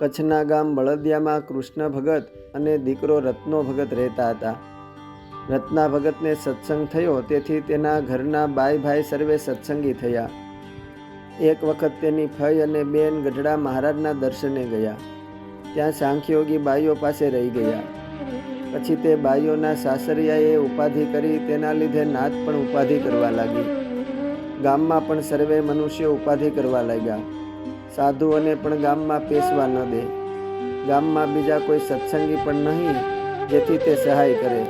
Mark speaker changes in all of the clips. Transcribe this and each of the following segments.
Speaker 1: કચ્છના ગામ બળદિયામાં કૃષ્ણ ભગત અને દીકરો રત્નો ભગત રહેતા હતા. રત્ના ભગતને સત્સંગ થયો, તેથી તેના ઘરના બાઈ ભાઈ સર્વે સત્સંગી થયા. એક વખત તેની ફઈ અને બેન ગઢડા મહારાજના દર્શને ગયા. ત્યાં સાંખ્યોગી બાઈઓ પાસે રહી ગયા. પછી તે બાઈઓના સાસરિયાએ ઉપાધિ કરી, તેના લીધે નાથ પણ ઉપાધિ કરવા લાગી. ગામમાં પણ સર્વે મનુષ્ય ઉપાધિ કરવા લાગ્યા. સાધુઓને પણ ગામમાં પેશવા ન દે. ગામમાં બીજા કોઈ સત્સંગી પણ નહીં, જેથી તે સહાય કરે.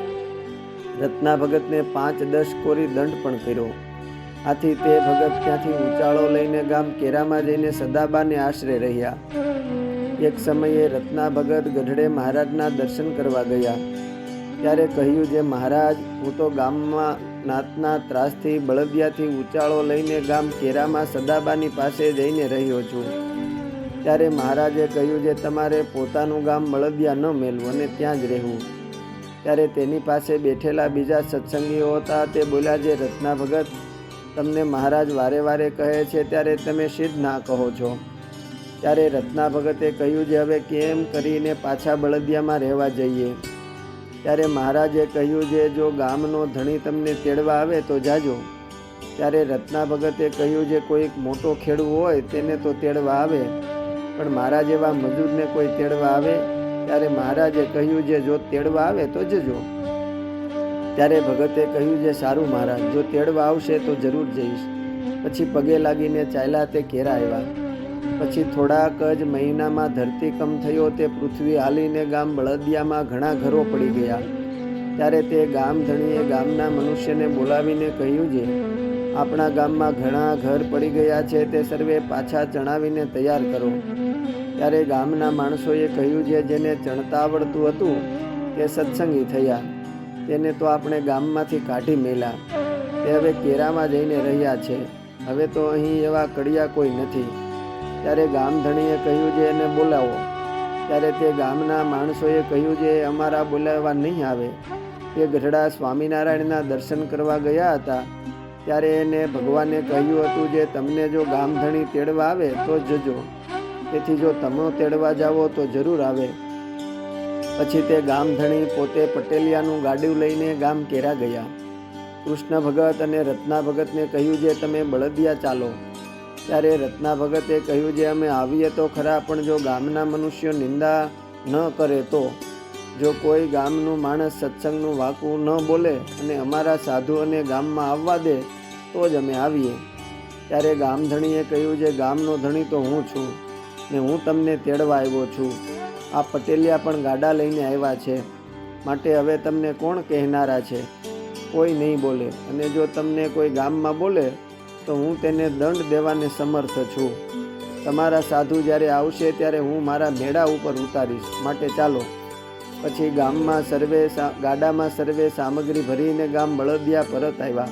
Speaker 1: રત્ના ભગતને પાંચ દસ કોરી દંડ પણ કર્યો. આથી તે ભગત ત્યાંથી ઉચાળો લઈને ગામ કેરામાં જઈને સદાબાને આશરે રહ્યા. એક સમયે રત્ના ભગત ગઢડે મહારાજના દર્શન કરવા ગયા. ત્યારે કહ્યું, જે મહારાજ, હું તો ગામમાં નાતના ત્રાસથી બળદિયાથી ઉચાળો લઈને ગામ કેરામાં સદાબાની પાસે જઈને રહ્યો છું. ત્યારે મહારાજે કહ્યું જે તમારે પોતાનું ગામ બળદિયા ન મેળવું અને ત્યાં જ રહેવું. ત્યારે તેની પાસે બેઠેલા બીજા સત્સંગીઓ હતા, તે બોલ્યા, જે રત્ના ભગત, તમને મહારાજ વારે વારે કહે છે, ત્યારે તમે સિદ્ધ ના કહો છો. ત્યારે રત્ના ભગતે કહ્યું, જે હવે કેમ કરીને પાછા બળદિયામાં રહેવા જઈએ? ત્યારે મહારાજે કહ્યું છે, જો ગામનો ધણી તમને તેડવા આવે તો જાજો. ત્યારે રત્ના ભગતે કહ્યું જે કોઈક મોટો ખેડૂ હોય તેને તો તેડવા આવે. પણ મારા જેવા મજૂરને કોઈ તેડવા આવે? ત્યારે મહારાજે કહ્યું છે, જો તેડવા આવે તો જજો. ત્યારે ભગતે કહ્યું છે, સારું મહારાજ, જો તેડવા આવશે તો જરૂર જઈશ. પછી પગે લાગીને ચાલ્યા તે ઘેરા આવ્યા. પછી થોડાક જ મહિનામાં ધરતીકંપ થયો તે પૃથ્વી હાલીને ગામ બળદિયામાં ઘણા ઘરો પડી ગયા. ત્યારે તે ગામ ધણીએ ગામના મનુષ્યને બોલાવીને કહ્યું છે આપણા ગામમાં ઘણા ઘર પડી ગયા છે તે સર્વે પાછા ચણાવીને તૈયાર કરો. ત્યારે ગામના માણસોએ કહ્યું છે જેને ચણતા આવડતું હતું તે સત્સંગી થયા. તેને તો આપણે ગામમાંથી કાઢી મેલ્યા. તે હવે કેરામાં જઈને રહ્યા છે. હવે તો અહીં એવા કડિયા કોઈ નથી. ત્યારે ગામધણીએ કહ્યું છે એને બોલાવો. ત્યારે તે ગામના માણસોએ કહ્યું છે અમારા બોલાવવા નહીં આવે. તે ગઢડા સ્વામિનારાયણના દર્શન કરવા ગયા હતા. ત્યારે એને ભગવાને કહ્યું હતું જે તમને જો ગામધણી તેડવા આવે તો જજો. તેથી જો તમે તેડવા જાઓ તો જરૂર આવે. પછી તે ગામધણી પોતે પટેલિયાનું ગાડું લઈને ગામ કેરા ગયા. કૃષ્ણ ભગત અને રત્ના ભગતને કહ્યું જે તમે બળદિયા ચાલો. ત્યારે રત્ના ભગતે કહ્યું, જે અમે આવીએ તો ખરા, પણ જો ગામના મનુષ્યો નિંદા ન કરે તો? જો કોઈ ગામનું માણસ સત્સંગનું વાકું ન બોલે અને અમારા સાધુઓને ગામમાં આવવા દે, તો જ અમે આવીએ. ત્યારે ગામધણીએ કહ્યું, જે ગામનો ધણી તો હું છું ને હું તમને તેડવા આવ્યો છું. આ પટેલિયા પણ ગાડા લઈને આવ્યા છે. માટે હવે તમને કોણ કહેનારા છે? કોઈ નહીં બોલે. અને જો તમને કોઈ ગામમાં બોલે તો હું તેને દંડ દેવાને સમર્થ છું. તમારા સાધુ જ્યારે આવશે ત્યારે હું મારા મેળા ઉપર ઉતારીશ. માટે ચાલો. પછી ગામમાં સર્વે ગાડામાં સર્વે સામગ્રી ભરીને ગામ બળદિયા પરત આવ્યા.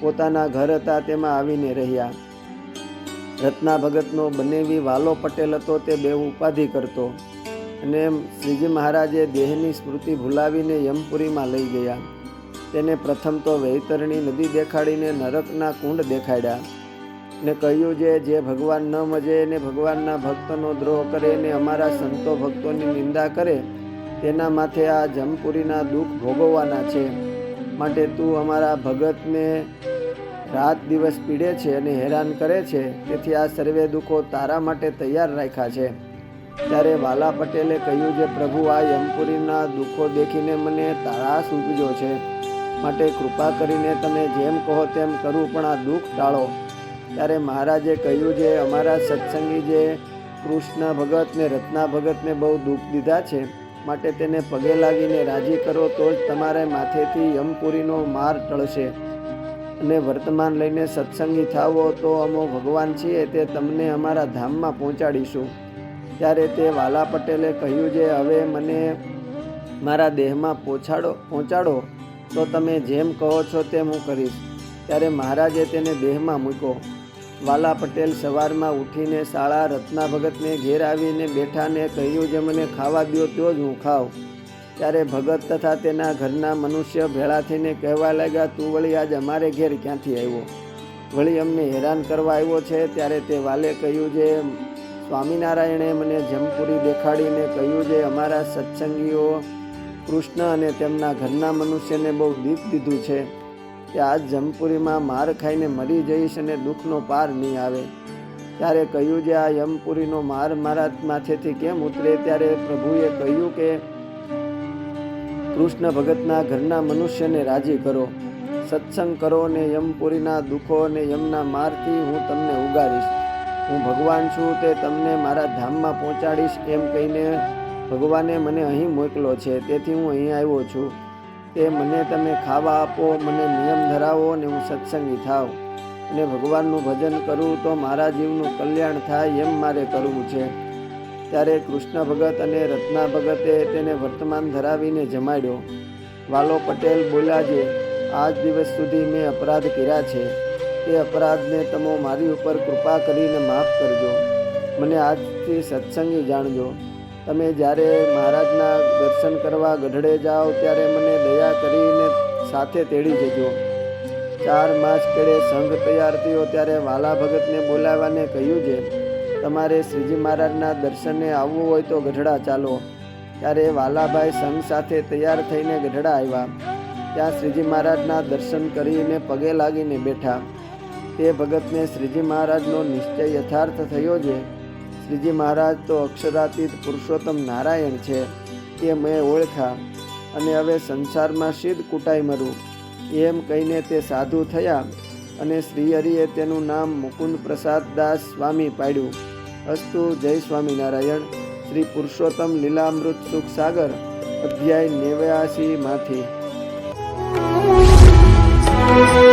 Speaker 1: પોતાના ઘર હતા તેમાં આવીને રહ્યા. રત્ના ભગતનો બનેવી વાલો પટેલ હતો તે બે ઉપાધિ કરતો. અને શ્રીજી મહારાજે દેહની સ્મૃતિ ભૂલાવીને યમપુરીમાં લઈ ગયા. તેને પ્રથમ તો વૈતરણી નદી દેખાડીને નરકના કુંડ દેખાડ્યા ને કહ્યું છે, જે ભગવાન ન મજે ને ભગવાનના ભક્તનો દ્રોહ કરે ને અમારા સંતો ભક્તોની નિંદા કરે, તેના માથે આ જમપુરીના દુઃખ ભોગવવાના છે. માટે તું અમારા ભગતને રાત દિવસ પીડે છે અને હેરાન કરે છે. તેથી આ સર્વે દુઃખો તારા માટે તૈયાર રાખ્યા છે. ત્યારે વાલા પટેલે કહ્યું છે, પ્રભુ, આ યમપુરીના દુઃખો દેખીને મને તારાસ ઉપજો છે. માટે કૃપા કરીને તમે જેમ કહો તેમ કરું, પણ આ દુઃખ ટાળો. ત્યારે મહારાજે કહ્યું છે, અમારા સત્સંગી જે કૃષ્ણ ભગત ને રત્ના ભગતને બહુ દુઃખ દીધા છે, માટે તેને પગે લાગીને રાજી કરો, તો જ તમારે માથેથી યમપુરીનો માર ટળશે. અને વર્તમાન લઈને સત્સંગી થાવો, તો અમો ભગવાન છીએ, તે તમને અમારા ધામમાં પહોંચાડીશું. ત્યારે તે વાલા પટેલે કહ્યું છે, હવે મને મારા દેહમાં પહોંચાડો પહોંચાડો. તો તમે જેમ કહો છો તેમ હું કરીશ. ત્યારે મહારાજે તેને દેહમાં મૂક્યો. વાલા પટેલ સવારમાં ઉઠીને શાળા રત્ના ભગતને ઘેર આવીને બેઠાને કહ્યું જે મને ખાવા દો તો જ હું ખાઉં. ત્યારે ભગત તથા તેના ઘરના મનુષ્ય ભેળા થઈને કહેવા લાગ્યા, તું વળી આજ અમારે ઘેર ક્યાંથી આવ્યો? વળી અમને હેરાન કરવા આવ્યો છે? ત્યારે તે વાલે કહ્યું જે, સ્વામિનારાયણે મને જમપુરી દેખાડીને કહ્યું જે, અમારા સત્સંગીઓ કૃષ્ણ અને તેમના ઘરના મનુષ્યને બહુ દીપ દીધું છે કે આજ જમપુરીમાં માર ખાઈને મરી જઈશ અને દુઃખનો પાર નહીં આવે. ત્યારે કહ્યું જે આ યમપુરીનો માર મારા માથેથી કેમ ઉતરે? ત્યારે પ્રભુએ કહ્યું કે, કૃષ્ણ ભગતના ઘરના મનુષ્યને રાજી કરો. સત્સંગ કરો ને યમપુરીના દુઃખો અને યમના મારથી હું તમને ઉગાડીશ. હું ભગવાન છું, તે તમને મારા ધામમાં પહોંચાડીશ, એમ કહીને ભગવાને મને અહીં મોકલો છે, તેથી હું અહીં આવ્યો છું. તે મને તમે ખાવા આપો, મને નિયમ ધરાવો ને હું સત્સંગી થાવ. અને ભગવાનનું ભજન કરું તો મારા જીવનું કલ્યાણ થાય એમ મારે કરવું છે. ત્યારે કૃષ્ણ ભગત અને રત્ના ભગતે તેને વર્તમાન ધરાવીને જમાડ્યો. વાલો પટેલ બોલ્યા જે આજ દિવસ સુધી મેં અપરાધ કર્યા છે. તે અપરાધને તમે મારી ઉપર કૃપા કરીને માફ કરજો. મને આજથી સત્સંગી જાણજો. તમે જ્યારે મહારાજના દર્શન કરવા ગઢડે જાઓ, ત્યારે મને દયા કરીને સાથે તેડી જજો ચાર માસ કેળે સંઘ તૈયાર થયો, ત્યારે વાલા ભગતને બોલાવવાને કહ્યું છે, તમારે શ્રીજી મહારાજના દર્શને આવવું હોય તો ગઢડા ચાલો. ત્યારે વાલાભાઈ સંઘ સાથે તૈયાર થઈને ગઢડા આવ્યા. ત્યાં શ્રીજી મહારાજના દર્શન કરીને પગે લાગીને બેઠા. તે ભગતને શ્રીજી મહારાજનો નિશ્ચય યથાર્થ થયો છે શ્રીજી મહારાજ તો અક્ષરાતીત પુરુષોત્તમ નારાયણ છે એ મેં ઓળખા અને હવે સંસારમાં સિદ્ધ કુટાઈ મરું. એમ કહીને તે સાધુ થયા અને શ્રીહરિએ તેનું નામ મુકુંદ પ્રસાદ દાસ સ્વામી પાડ્યું. અસ્તુ જય સ્વામિનારાયણ. શ્રી પુરુષોત્તમ લીલામૃત સુખ સાગર, અધ્યાય નેવ્યાસીમાંથી માંથી.